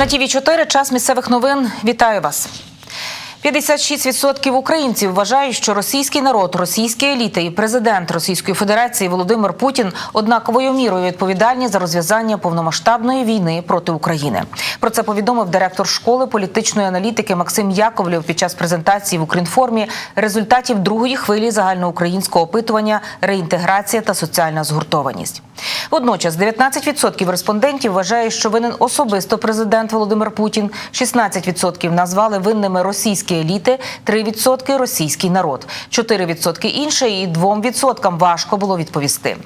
На ТІВІ 4 час місцевих новин. Вітаю вас. 56% українців вважають, що російський народ, російські еліти і президент Російської Федерації Володимир Путін однаковою мірою відповідальні за розв'язання повномасштабної війни проти України. Про це повідомив директор школи політичної аналітики Максим Яковлєв під час презентації в Укрінформі результатів другої хвилі загальноукраїнського опитування реінтеграція та соціальна згуртованість. Водночас 19% респондентів вважають, що винен особисто президент Володимир Путін, 16% назвали винними російські еліти, 3% – російський народ, 4% інше і 2% важко було відповісти.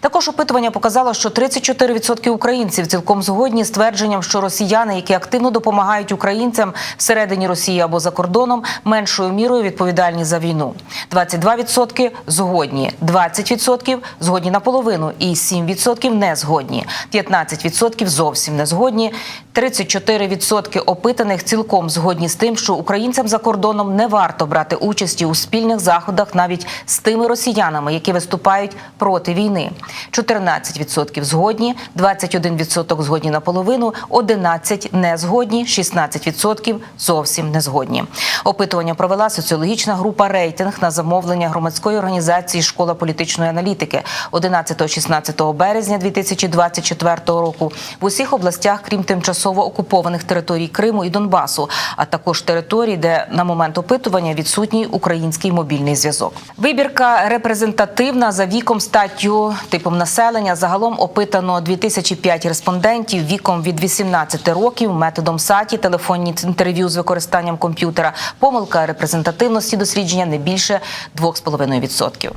Також опитування показало, що 34% українців цілком згодні з твердженням, що росіяни, які активно допомагають українцям всередині Росії або за кордоном, меншою мірою відповідальні за війну. 22% згодні, 20% згодні наполовину і 7% не згодні, 15% зовсім не згодні, 34% опитаних цілком згодні з тим, що українцям за кордоном не варто брати участі у спільних заходах навіть з тими росіянами, які виступають проти війни. 14% згодні, 21% згодні наполовину, 11% не згодні, 16% зовсім не згодні. Опитування провела соціологічна група рейтинг на замовлення громадської організації Школа політичної аналітики 11-16 березня 2024 року в усіх областях, крім тимчасово окупованих територій Криму і Донбасу, а також територій, де на момент опитування відсутній український мобільний зв'язок. Вибірка репрезентативна за віком, статтю, типом населення. Загалом опитано 2005 респондентів віком від 18 років методом саті, телефонні інтерв'ю з використанням комп'ютера. Помилка репрезентативності дослідження не більше 2,5%.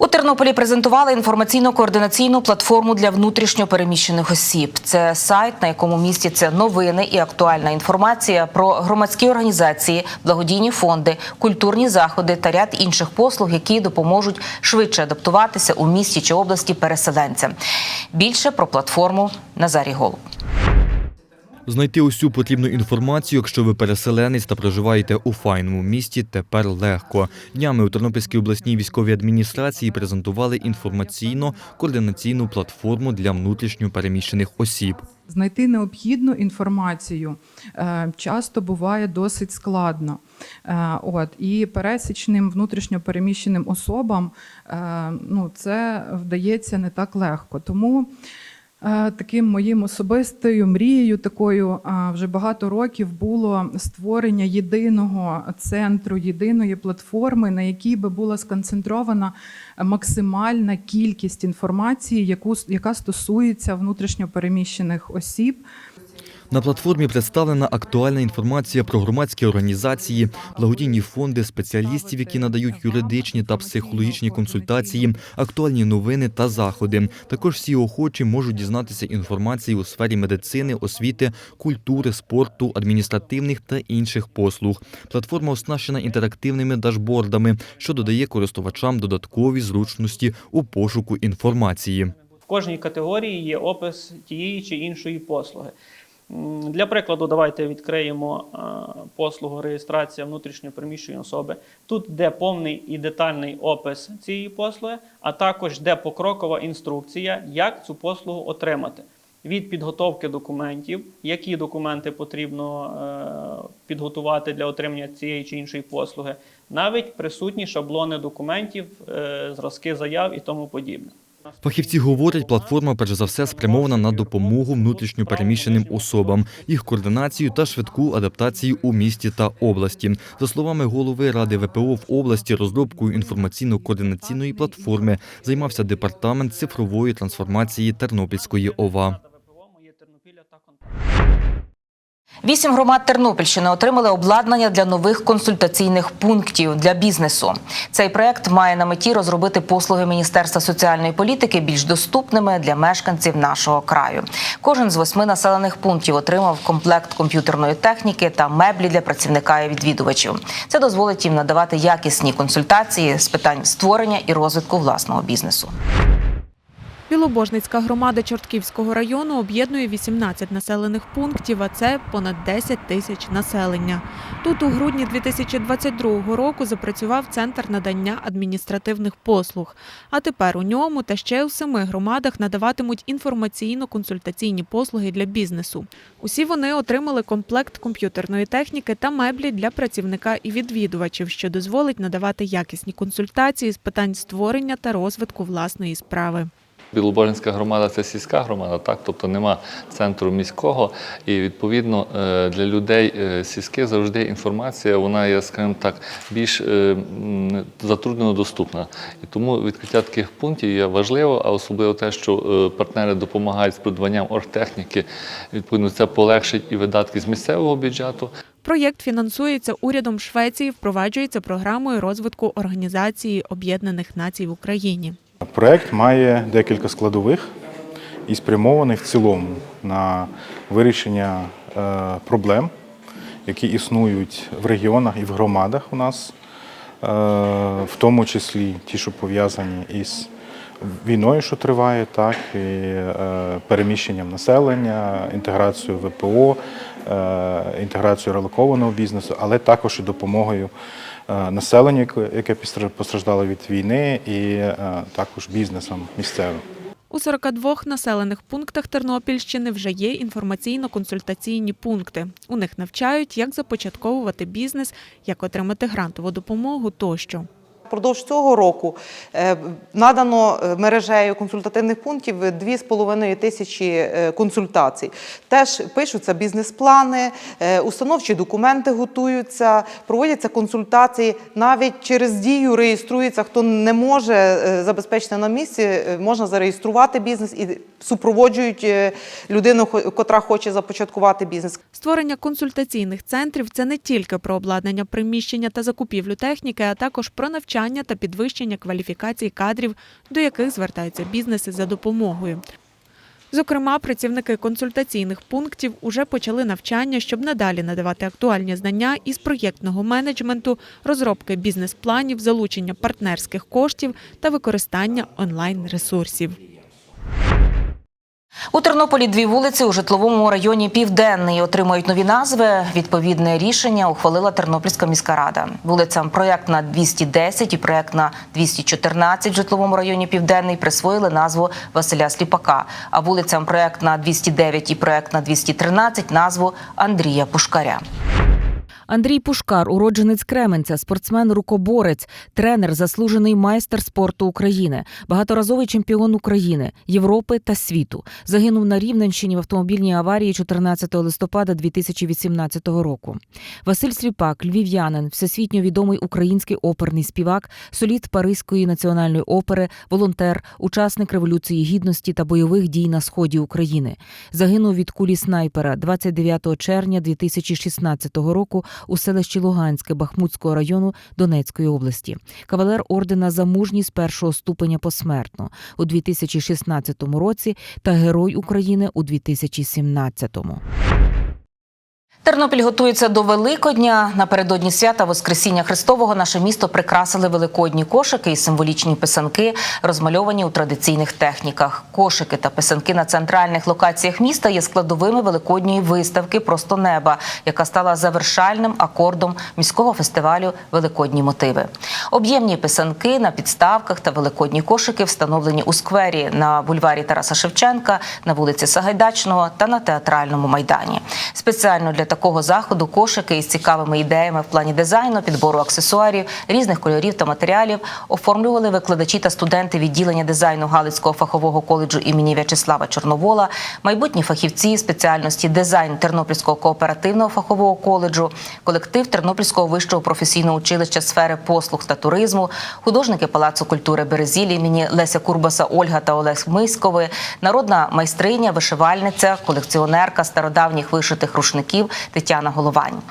У Тернополі презентували інформаційно-координаційну платформу для внутрішньо переміщених осіб. Це сайт, на якому містяться новини і актуальна інформація про громадські організації, благодійні фонди, культурні заходи та ряд інших послуг, які допоможуть швидше адаптуватися у місті чи області переселенцям. Більше про платформу Назарій Голуб. Знайти усю потрібну інформацію, якщо ви переселенець та проживаєте у файному місті, тепер легко. Днями у Тернопільській обласній військовій адміністрації презентували інформаційно-координаційну платформу для внутрішньо переміщених осіб. Знайти необхідну інформацію е, часто буває досить складно. Е, От і пересічним внутрішньо переміщеним особам е, ну, це вдається не так легко. Тому таким моїм особистою мрією, такою е, вже багато років було створення єдиного центру, єдиної платформи, на якій би була сконцентрована максимальна кількість інформації, яку яка стосується внутрішньо переміщених осіб. На платформі представлена актуальна інформація про громадські організації, благодійні фонди, спеціалістів, які надають юридичні та психологічні консультації, актуальні новини та заходи. Також всі охочі можуть дізнатися інформації у сфері медицини, освіти, культури, спорту, адміністративних та інших послуг. Платформа оснащена інтерактивними дашбордами, що додає користувачам додаткові зручності у пошуку інформації. В кожній категорії є опис тієї чи іншої послуги. Для прикладу, давайте відкриємо е, послугу реєстрація внутрішньо переміщеної особи. Тут де повний і детальний опис цієї послуги, а також де покрокова інструкція, як цю послугу отримати. Від підготовки документів, які документи потрібно е, підготувати для отримання цієї чи іншої послуги, навіть присутні шаблони документів, е, зразки заяв і тому подібне. Фахівці говорять, платформа перш за все спрямована на допомогу внутрішньо переміщеним особам, їх координацію та швидку адаптацію у місті та області. За словами голови ради ВПО в області, розробкою інформаційно-координаційної платформи займався департамент цифрової трансформації Тернопільської ОВА. Вісім громад Тернопільщини отримали обладнання для нових консультаційних пунктів для бізнесу. Цей проект має на меті розробити послуги Міністерства соціальної політики більш доступними для мешканців нашого краю. Кожен з восьми населених пунктів отримав комплект комп'ютерної техніки та меблі для працівника і відвідувачів. Це дозволить їм надавати якісні консультації з питань створення і розвитку власного бізнесу. Білобожницька громада Чортківського району об'єднує 18 населених пунктів, а це понад 10 тисяч населення. Тут у грудні 2022 року запрацював центр надання адміністративних послуг. А тепер у ньому та ще у семи громадах надаватимуть інформаційно-консультаційні послуги для бізнесу. Усі вони отримали комплект комп'ютерної техніки та меблі для працівника і відвідувачів, що дозволить надавати якісні консультації з питань створення та розвитку власної справи. Білобожинська громада це сільська громада, так тобто нема центру міського, і відповідно е, для людей е, сільських завжди інформація вона є, скажімо так, більш е, затруднено доступна. І тому відкриття таких пунктів є важливо, а особливо те, що партнери допомагають з придбанням оргтехніки. Відповідно, це полегшить і видатки з місцевого бюджету, Проєкт фінансується урядом Швеції, впроваджується програмою розвитку Організації Об'єднаних Націй в Україні. Проект має декілька складових і спрямований в цілому на вирішення е, проблем, які існують в регіонах і в громадах у нас, е, в тому числі ті, що пов'язані із війною, що триває, так і е, переміщенням населення, інтеграцією ВПО, інтеграцією релокованого бізнесу, але також і допомогою населенню, яке- яке постра- постраждало від війни, і е, також бізнесом місцевим. У 42 населених пунктах Тернопільщини вже є інформаційно-консультаційні пункти. У них навчають, як започатковувати бізнес, як отримати грантову допомогу тощо. Впродовж цього року е, надано е, мережею консультативних пунктів 2,5 тисячі е, консультацій. Теж пишуться бізнес-плани, установчі документи готуються, проводяться консультації. Навіть через дію реєструється, хто не може забезпечити на місці, можна зареєструвати бізнес і супроводжують е, людину, котра хоче започаткувати бізнес. Створення консультаційних центрів це не тільки про обладнання приміщення та закупівлю техніки, а також про навчання та підвищення кваліфікації кадрів, до яких звертаються бізнеси за допомогою. Зокрема, працівники консультаційних пунктів уже почали навчання, щоб надалі надавати актуальні знання із проєктного менеджменту, розробки бізнес-планів, залучення партнерських коштів та використання онлайн-ресурсів. У Тернополі дві вулиці у житловому районі Південний отримають нові назви. Відповідне рішення ухвалила Тернопільська міська рада. Вулицям проєктна 210 і проєктна 214 в житловому районі Південний присвоїли назву Василя Сліпака. А вулицям проєктна 209 і проєктна 213 назву Андрія Пушкаря. Андрій Пушкар, уродженець Кременця, спортсмен-рукоборець, тренер, заслужений майстер спорту України, багаторазовий чемпіон України, Європи та світу. Загинув на Рівненщині в автомобільній аварії 14 листопада 2018 року. Василь Сліпак, львів'янин, всесвітньо відомий український оперний співак, соліст Паризької національної опери, волонтер, учасник революції гідності та бойових дій на сході України. Загинув від кулі снайпера 29 червня 2016 року у селищі Луганське Бахмутського району Донецької області. Кавалер ордена за мужність першого ступеня посмертно у 2016 році та Герой України у 2017. Тернопіль готується до Великодня. Напередодні свята Воскресіння Христового наше місто прикрасили великодні кошики і символічні писанки, розмальовані у традиційних техніках. Кошики та писанки на центральних локаціях міста є складовими великодньої виставки Просто неба, яка стала завершальним акордом міського фестивалю Великодні мотиви. Об'ємні писанки на підставках та великодні кошики встановлені у сквері на бульварі Тараса Шевченка, на вулиці Сагайдачного та на театральному майдані. Спеціально для такого заходу кошики із цікавими ідеями в плані дизайну, підбору аксесуарів, різних кольорів та матеріалів оформлювали викладачі та студенти відділення дизайну Галицького фахового коледжу імені В'ячеслава Чорновола, майбутні фахівці спеціальності дизайн Тернопільського кооперативного фахового коледжу, колектив Тернопільського вищого професійного училища сфери послуг та туризму, художники Палацу культури Березілі імені Леся Курбаса Ольга та Олег Миськови, народна майстриня, вишивальниця, колекціонерка стародавніх вишитих рушників Тетяна Головань.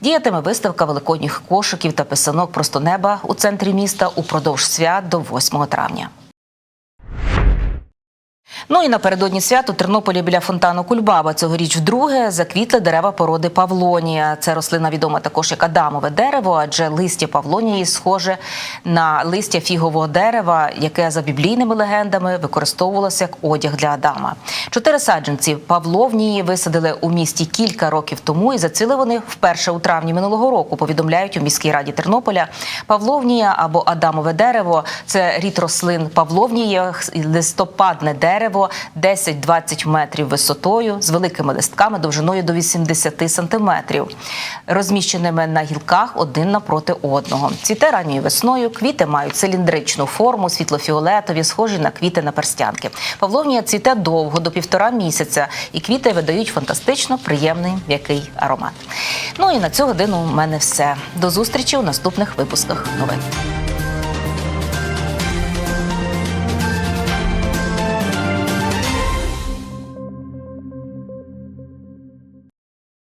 Діятиме виставка великодніх кошиків та писанок просто неба у центрі міста упродовж свят до 8 травня. Ну і напередодні свят у Тернополі біля фонтану Кульбаба цьогоріч вдруге заквітли дерева породи Павлонія. Це рослина відома також як Адамове дерево, адже листя Павлонії схоже на листя фігового дерева, яке за біблійними легендами використовувалося як одяг для Адама. Чотири саджанці Павловнії висадили у місті кілька років тому, і зацвіли вони вперше у травні минулого року. Повідомляють у міській раді Тернополя. Павловнія або Адамове дерево це рід рослин Павловнієх, листопадне дерево 10-20 метрів висотою з великими листками довжиною до 80 сантиметрів, розміщеними на гілках один напроти одного. Цвіте ранньою весною. Квіти мають циліндричну форму, світлофіолетові, схожі на квіти на перстянки. Павловнія цвіте довго до півтора місяця, і квіти видають фантастично приємний м'який аромат. Ну і на цю годину у мене все. До зустрічі у наступних випусках новин.